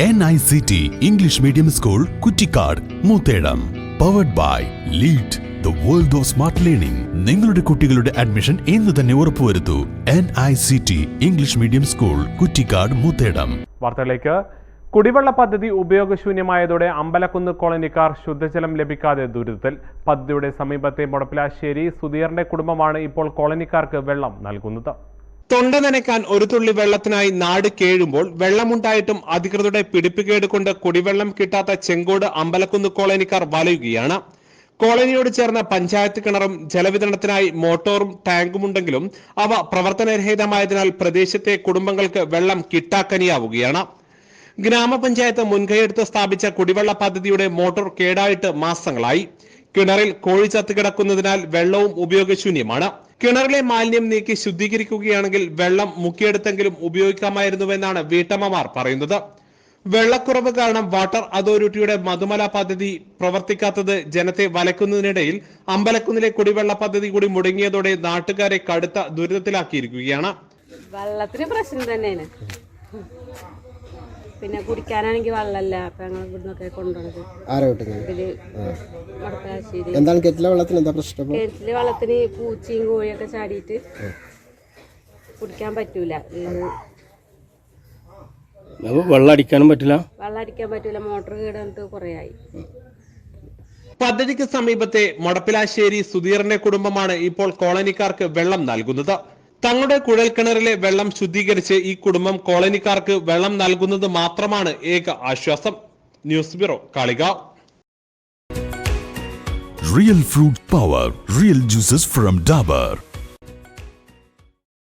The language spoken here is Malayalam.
N I C T English medium school Kuttikkad Moothedam powered by lead the world of smart learning നിങ്ങളുടെ കുട്ടികളുടെ അഡ്മിഷൻ ഇന്ന് തന്നെ ഉറപ്പുവരുത്തൂ N I C T English medium school Kuttikkad Moothedam വാർത്തകളിലേക്ക്. കുടിവെള്ള പദ്ധതി ഉപയോഗശൂന്യമായതോടെ അമ്പലക്കുന്ന് കോളനിക്കാർ ശുദ്ധജലം ലഭിക്കാതെ ദുരിതത്തിൽ. പദ്ധതിയുടെ സമീപത്തെ മുടപ്പിലാശ്ശേരി സുധീറിന്റെ കുടുംബമാണ് ഇപ്പോൾ കോളനിക്കാർക്ക് വെള്ളം നൽകുന്നത്. തൊണ്ട നനയ്ക്കാൻ ഒരു തുള്ളി വെള്ളത്തിനായി നാട് കേഴുമ്പോൾ വെള്ളമുണ്ടായിട്ടും അധികൃതരുടെ പിടിപ്പുകേട് കൊണ്ട് കുടിവെള്ളം കിട്ടാത്ത ചെങ്കോട് അമ്പലക്കുന്ന് കോളനിക്കാർ വലയുകയാണ്. കോളനിയോട് ചേർന്ന പഞ്ചായത്ത് കിണറും ജലവിതരണത്തിനായി മോട്ടോറും ടാങ്കുമുണ്ടെങ്കിലും അവ പ്രവർത്തനരഹിതമായതിനാൽ പ്രദേശത്തെ കുടുംബങ്ങൾക്ക് വെള്ളം കിട്ടാക്കനിയാവുകയാണ്. ഗ്രാമപഞ്ചായത്ത് മുൻകൈയെടുത്ത് സ്ഥാപിച്ച കുടിവെള്ള പദ്ധതിയുടെ മോട്ടോർ കേടായിട്ട് മാസങ്ങളായി. കിണറിൽ കോഴി ചത്ത് കിടക്കുന്നതിനാൽ വെള്ളവും ഉപയോഗശൂന്യമാണ്. കിണറിലെ മാലിന്യം നീക്കി ശുദ്ധീകരിക്കുകയാണെങ്കിൽ വെള്ളം മുക്കിയെടുത്തെങ്കിലും ഉപയോഗിക്കാമായിരുന്നുവെന്നാണ് വീട്ടമ്മമാർ പറയുന്നത്. വെള്ളക്കുറവ് കാരണം വാട്ടർ അതോറിറ്റിയുടെ മധുമല പദ്ധതി പ്രവർത്തിക്കാത്തത് ജനത്തെ വലക്കുന്നതിനിടയിൽ അമ്പലക്കുന്നിലെ കുടിവെള്ള പദ്ധതി കൂടി മുടങ്ങിയതോടെ നാട്ടുകാരെ കടുത്ത ദുരിതത്തിലാക്കിയിരിക്കുകയാണ്. വെള്ളത്തിന് പ്രശ്നം തന്നെയാണ്. പിന്നെ കുടിക്കാനാണെങ്കിൽ വെള്ളമല്ല. അപ്പൊ ഞങ്ങൾ ഇവിടുന്നൊക്കെ കൊണ്ടുപോണത് ആരാ കിട്ടുന്നത് എന്താണ് കെറ്റിലെ വെള്ളത്തിന് എന്താ പ്രശ്നം ഇപ്പൊ? കിണറ്റിൽ വെള്ളത്തിന് പൂച്ചയും കോഴിയൊക്കെ ചാടിയിട്ട് കുടിക്കാൻ പറ്റൂല. ഉള്ളത് വെള്ളം അടിക്കാനും പറ്റില്ല? വെള്ളം അടിക്കാൻ പറ്റൂല. മോട്ടോർ കേടന്നിട്ട് കുറേ ആയി പദ്ധതിക്ക് സമീപത്തെ മടപ്പിലാശ്ശേരി സുധീറിന്റെ കുടുംബമാണ് ഇപ്പോൾ കോളനിക്കാർക്ക് വെള്ളം നൽകുന്നത്. തങ്ങളുടെ കുഴൽക്കിണറിലെ വെള്ളം ശുദ്ധീകരിച്ച് ഈ കുടുംബം കോളനിക്കാർക്ക് വെള്ളം നൽകുന്നത് മാത്രമാണ് ഏക ആശ്വാസം news bureau Kalikavu real fruit power real juices from Dabur.